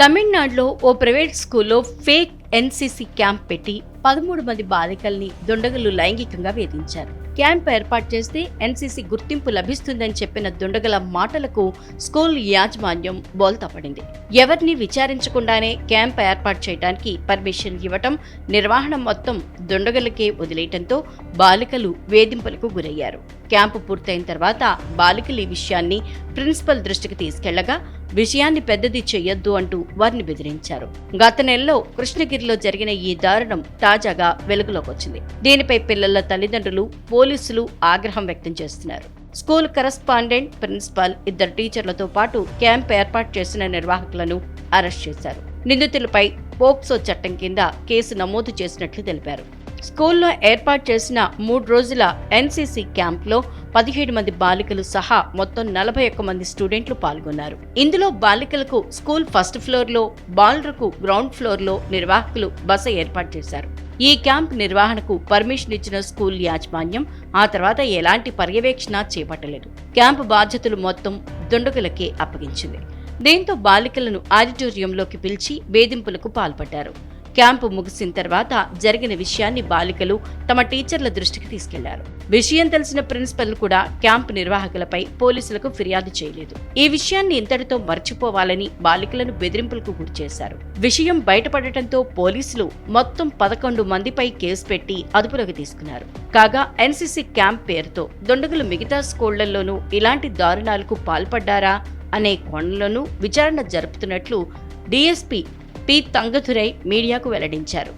తమిళనాడులో ఓ ప్రైవేట్ స్కూల్లో ఫేక్ ఎన్సీసీ క్యాంప్ పెట్టి పదమూడు మంది బాలికల్ని దుండగులు లైంగికంగా వేధించారు. క్యాంప్ ఏర్పాటు చేస్తే ఎన్సీసీ గుర్తింపు లభిస్తుందని చెప్పిన దుండగల మాటలకు స్కూల్ యాజమాన్యం బోల్తాపడింది ఎవరిని విచారించకుండానే క్యాంప్ ఏర్పాటు చేయడానికి పర్మిషన్ ఇవ్వటం నిర్వహణ మొత్తం దుండగలకే వదిలేయటంతో బాలికలు వేధింపులకు గురయ్యారు. క్యాంపు పూర్తయిన తర్వాత బాలికలు ఈ విషయాన్ని ప్రిన్సిపల్ దృష్టికి తీసుకెళ్ళగా విషయాన్ని పెద్దది చెయ్యొద్దు అంటూ వారిని బెదిరించారు. గత నెలలో కృష్ణగిరి కృష్ణగిరిలో జరిగిన ఈ దారుణం తాజాగా వెలుగులోకి వచ్చింది దీనిపై పిల్లల తల్లిదండ్రులు పోలీసులు ఆగ్రహం వ్యక్తం చేస్తున్నారు. స్కూల్ కరస్పాండెంట్ ప్రిన్సిపాల్ ఇద్దరు టీచర్లతో పాటు క్యాంప్ ఏర్పాటు చేసిన నిర్వాహకులను అరెస్ట్ చేశారు. నిందితులపై పోక్సో చట్టం కింద కేసు నమోదు చేసినట్లు తెలిపారు. స్కూల్లో ఏర్పాటు చేసిన మూడు రోజుల ఎన్సీసీ క్యాంప్లో పదిహేడు మంది బాలికలు సహా మొత్తం నలభై ఒక్క మంది స్టూడెంట్లు పాల్గొన్నారు. ఇందులో బాలికలకు స్కూల్ ఫస్ట్ ఫ్లోర్లో బాలులకు గ్రౌండ్ ఫ్లోర్లో నిర్వాహకులు బస ఏర్పాటు చేశారు. ఈ క్యాంప్ నిర్వహణకు పర్మిషన్ ఇచ్చిన స్కూల్ యాజమాన్యం ఆ తర్వాత ఎలాంటి పర్యవేక్షణ చేపట్టలేదు. క్యాంప్ బాధ్యతలు మొత్తం దుండగులకే అప్పగించింది. దీంతో బాలికలను ఆడిటోరియంలోకి పిలిచి వేధింపులకు పాల్పడ్డారు. క్యాంపు ముగిసిన తర్వాత జరిగిన విషయాన్ని బాలికలు తమ టీచర్ల దృష్టికి తీసుకెళ్ళారు. విషయం తెలిసిన ప్రిన్సిపల్ కూడా క్యాంపు నిర్వాహకులపై పోలీసులకు ఫిర్యాదు చేయలేదు. ఈ విషయాన్ని ఇంతటితో మర్చిపోవాలని బాలికలను బెదిరింపులకు గురిచేశారు విషయం బయటపడటంతో పోలీసులు మొత్తం పదకొండు మందిపై కేసు పెట్టి అదుపులోకి తీసుకున్నారు. కాగా ఎన్సీసీ క్యాంప్ పేరుతో దుండగులు మిగతా స్కూళ్ళలోనూ ఇలాంటి దారుణాలకు పాల్పడ్డారా అనే కోణంలోనూ విచారణ జరుపుతున్నట్లు డీఎస్పీ పి తంగతురై మీడియాకు వెల్లడించారు.